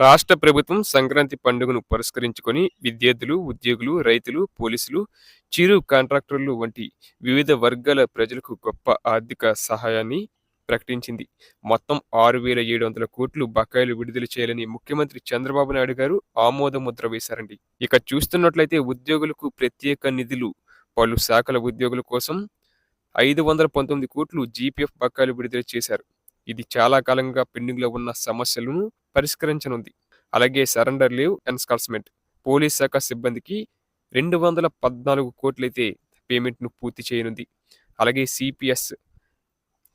రాష్ట్ర ప్రభుత్వం సంక్రాంతి పండుగను పురస్కరించుకొని విద్యార్థులు ఉద్యోగులు రైతులు పోలీసులు చిరు కాంట్రాక్టర్లు వంటి వివిధ వర్గాల ప్రజలకు గొప్ప ఆర్థిక సహాయాన్ని ప్రకటించింది. మొత్తం ఆరు వేల ఏడు వందల కోట్లు బకాయిలు విడుదల చేయాలని ముఖ్యమంత్రి చంద్రబాబు నాయుడు గారు ఆమోద ముద్ర వేశారండి. ఇక చూస్తున్నట్లయితే ఉద్యోగులకు ప్రత్యేక నిధులు పలు శాఖల ఉద్యోగుల కోసం ఐదు వందల పంతొమ్మిది కోట్లు జీపీఎఫ్ బకాయిలు విడుదల చేశారు. ఇది చాలా కాలంగా పెండింగ్లో ఉన్న సమస్యలను పరిష్కరించనుంది. అలాగే సరెండర్ లీవ్ ఎన్స్కాల్స్మెంట్. పోలీస్ శాఖ సిబ్బందికి రెండు వందల పద్నాలుగు కోట్లయితే పేమెంట్ను పూర్తి చేయనుంది. అలాగే సిపిఎస్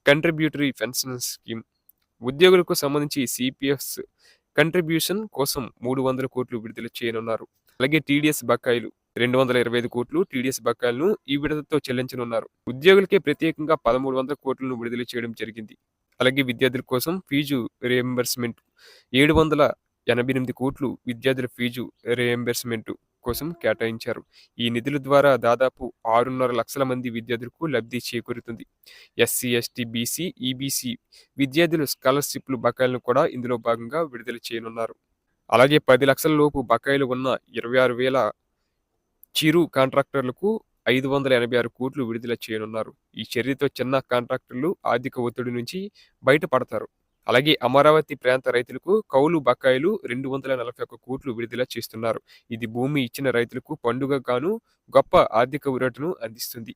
కంట్రిబ్యూటరీ పెన్షన్ స్కీమ్. ఉద్యోగులకు సంబంధించి సిపిఎస్ కంట్రిబ్యూషన్ కోసం మూడు వందల కోట్లు విడుదల చేయనున్నారు. అలాగే టీడీఎస్ బకాయిలు రెండు వందల ఇరవై ఐదు కోట్లు టీడీఎస్ బకాయిలను ఈ విడతతో చెల్లించనున్నారు. ఉద్యోగులకే ప్రత్యేకంగా పదమూడు వందల కోట్లను విడుదల చేయడం జరిగింది. అలాగే విద్యార్థుల కోసం ఫీజు రియంబర్స్మెంట్ ఏడు వందల ఎనభై ఎనిమిది కోట్లు విద్యార్థుల ఫీజు రియంబర్స్మెంట్ కోసం కేటాయించారు. ఈ నిధుల ద్వారా దాదాపు ఆరున్నర లక్షల మంది విద్యార్థులకు లబ్ధి చేకూరుతుంది. ఎస్సీ ఎస్టీ బీసీ ఈబీసీ విద్యార్థుల స్కాలర్షిప్లు బకాయిలను కూడా ఇందులో భాగంగా విడుదల చేయనున్నారు. అలాగే పది లక్షల లోపు బకాయిలు ఉన్న ఇరవై ఆరు వేల చిరు కాంట్రాక్టర్లకు ఐదు వందల ఎనభై ఆరు కోట్లు విడుదల చేయనున్నారు. ఈ చర్యతో చిన్న కాంట్రాక్టర్లు ఆర్థిక ఒత్తిడి నుంచి బయటపడతారు. అలాగే అమరావతి ప్రాంత రైతులకు కౌలు బకాయిలు రెండు వందల నలభై ఒక్క కోట్లు విడుదల చేస్తున్నారు. ఇది భూమి ఇచ్చిన రైతులకు పండుగ గాను గొప్ప ఆర్థిక ఉరటను అందిస్తుంది.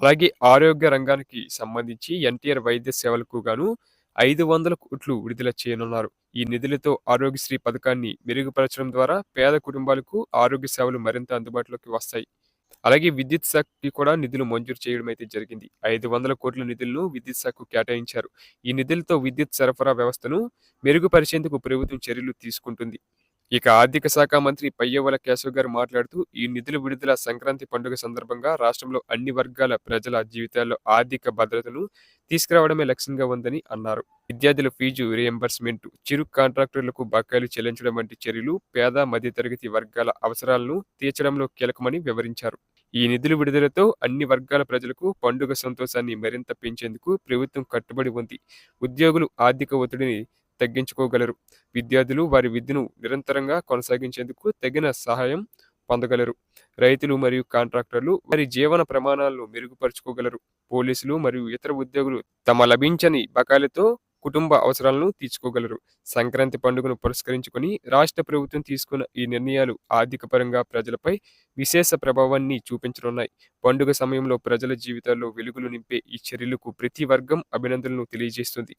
అలాగే ఆరోగ్య రంగానికి సంబంధించి ఎన్టీఆర్ వైద్య సేవలకు గాను ఐదు వందల కోట్లు విడుదల చేయనున్నారు. ఈ నిధులతో ఆరోగ్యశ్రీ పథకాన్ని మెరుగుపరచడం ద్వారా పేద కుటుంబాలకు ఆరోగ్య సేవలు మరింత అందుబాటులోకి వస్తాయి. అలాగే విద్యుత్ శాఖకి కూడా నిధులు మంజూరు చేయడం అయితే జరిగింది. ఐదు వందల కోట్ల నిధులను విద్యుత్ శాఖకు కేటాయించారు. ఈ నిధులతో విద్యుత్ సరఫరా వ్యవస్థను మెరుగుపరిచేందుకు ప్రభుత్వం చర్యలు తీసుకుంటుంది. ఇక ఆర్థిక శాఖ మంత్రి పయ్యవల కేశవ్ గారు మాట్లాడుతూ ఈ నిధుల విడుదల సంక్రాంతి పండుగ సందర్భంగా రాష్ట్రంలో అన్ని వర్గాల ప్రజల జీవితాల్లో ఆర్థిక భద్రతను తీసుకురావడమే లక్ష్యంగా ఉందని అన్నారు. విద్యార్థుల ఫీజు రియంబర్స్మెంట్ చిరు కాంట్రాక్టర్లకు బకాయిలు చెల్లించడం వంటి చర్యలు పేద మధ్యతరగతి వర్గాల అవసరాలను తీర్చడంలో కీలకమని వివరించారు. ఈ నిధుల విడుదలతో అన్ని వర్గాల ప్రజలకు పండుగ సంతోషాన్ని మరింత పెంచేందుకు ప్రభుత్వం కట్టుబడి ఉంది. ఉద్యోగులు ఆర్థిక ఒత్తిడిని తగ్గించుకోగలరు. విద్యార్థులు వారి విద్యను నిరంతరంగా కొనసాగించేందుకు తగిన సహాయం పొందగలరు. రైతులు మరియు కాంట్రాక్టర్లు వారి జీవన ప్రమాణాలను మెరుగుపరుచుకోగలరు. పోలీసులు మరియు ఇతర ఉద్యోగులు తమ లభించని బకాయిలతో కుటుంబ అవసరాలను తీర్చుకోగలరు. సంక్రాంతి పండుగను పురస్కరించుకొని రాష్ట్ర ప్రభుత్వం తీసుకున్న ఈ నిర్ణయాలు ఆర్థిక పరంగా ప్రజలపై విశేష ప్రభావాన్ని చూపించనున్నాయి. పండుగ సమయంలో ప్రజల జీవితాల్లో వెలుగులు నింపే ఈ చర్యలకు ప్రతి వర్గం అభినందనలు తెలియజేస్తుంది.